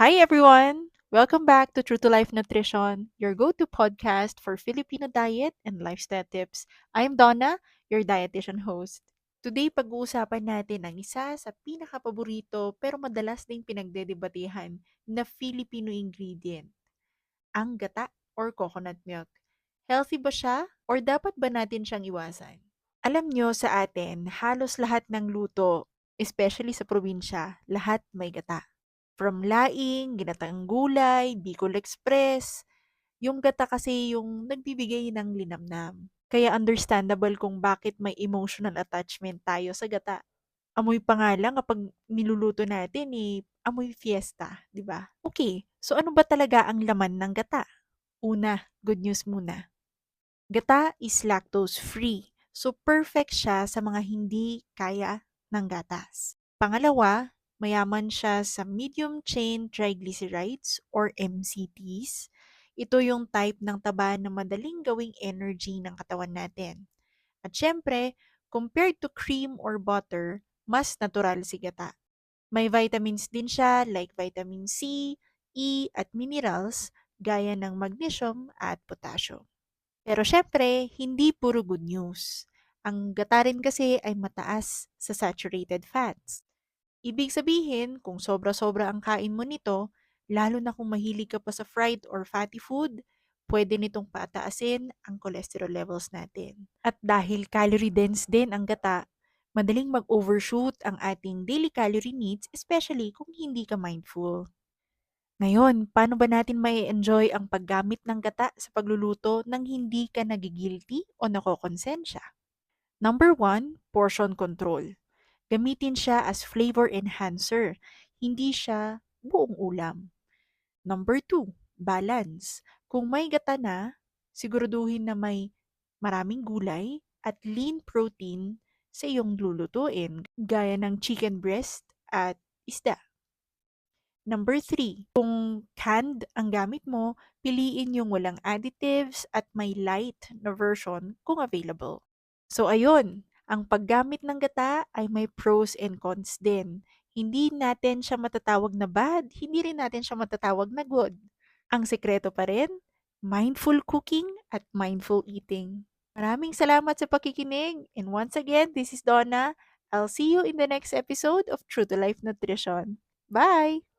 Hi everyone! Welcome back to True to Life Nutrition, your go-to podcast for Filipino diet and lifestyle tips. I'm Donna, your dietitian host. Today, pag-uusapan natin ang isa sa pinakapaborito pero madalas ding pinagdedebatehan na Filipino ingredient, ang gata or coconut milk. Healthy ba siya or dapat ba natin siyang iwasan? Alam nyo sa atin, halos lahat ng luto, especially sa probinsya, lahat may gata. From laing, ginataang gulay, Bicol Express, yung gata kasi yung nagbibigay ng linamnam. Kaya understandable kung bakit may emotional attachment tayo sa gata. Amoy pa nga lang kapag niluluto natin eh, amoy fiesta, di ba? Okay, so ano ba talaga ang laman ng gata? Una, good news muna. Gata is lactose free. So perfect siya sa mga hindi kaya ng gatas. Pangalawa, mayaman siya sa medium chain triglycerides or MCTs. Ito yung type ng taba na madaling gawing energy ng katawan natin. At syempre, compared to cream or butter, mas natural si gata. May vitamins din siya like vitamin C, E at minerals gaya ng magnesium at potassium. Pero syempre, hindi puro good news. Ang gata rin kasi ay mataas sa saturated fats. Ibig sabihin, kung sobra-sobra ang kain mo nito, lalo na kung mahilig ka pa sa fried or fatty food, pwede nitong pataasin ang cholesterol levels natin. At dahil calorie dense din ang gata, madaling mag-overshoot ang ating daily calorie needs, especially kung hindi ka mindful. Ngayon, paano ba natin may enjoy ang paggamit ng gata sa pagluluto nang hindi ka nagigilty o nakokonsensya? Number one, portion control. Gamitin siya as flavor enhancer, hindi siya buong ulam. Number two, balance. Kung may gata na, siguraduhin na may maraming gulay at lean protein sa iyong lulutuin, gaya ng chicken breast at isda. Number three, kung canned ang gamit mo, piliin yung walang additives at may light na version kung available. So ayun, ang paggamit ng gata ay may pros and cons din. Hindi natin siya matatawag na bad, hindi rin natin siya matatawag na good. Ang sekreto pa rin, mindful cooking at mindful eating. Maraming salamat sa pakikinig. And once again, this is Donna. I'll see you in the next episode of True to Life Nutrition. Bye!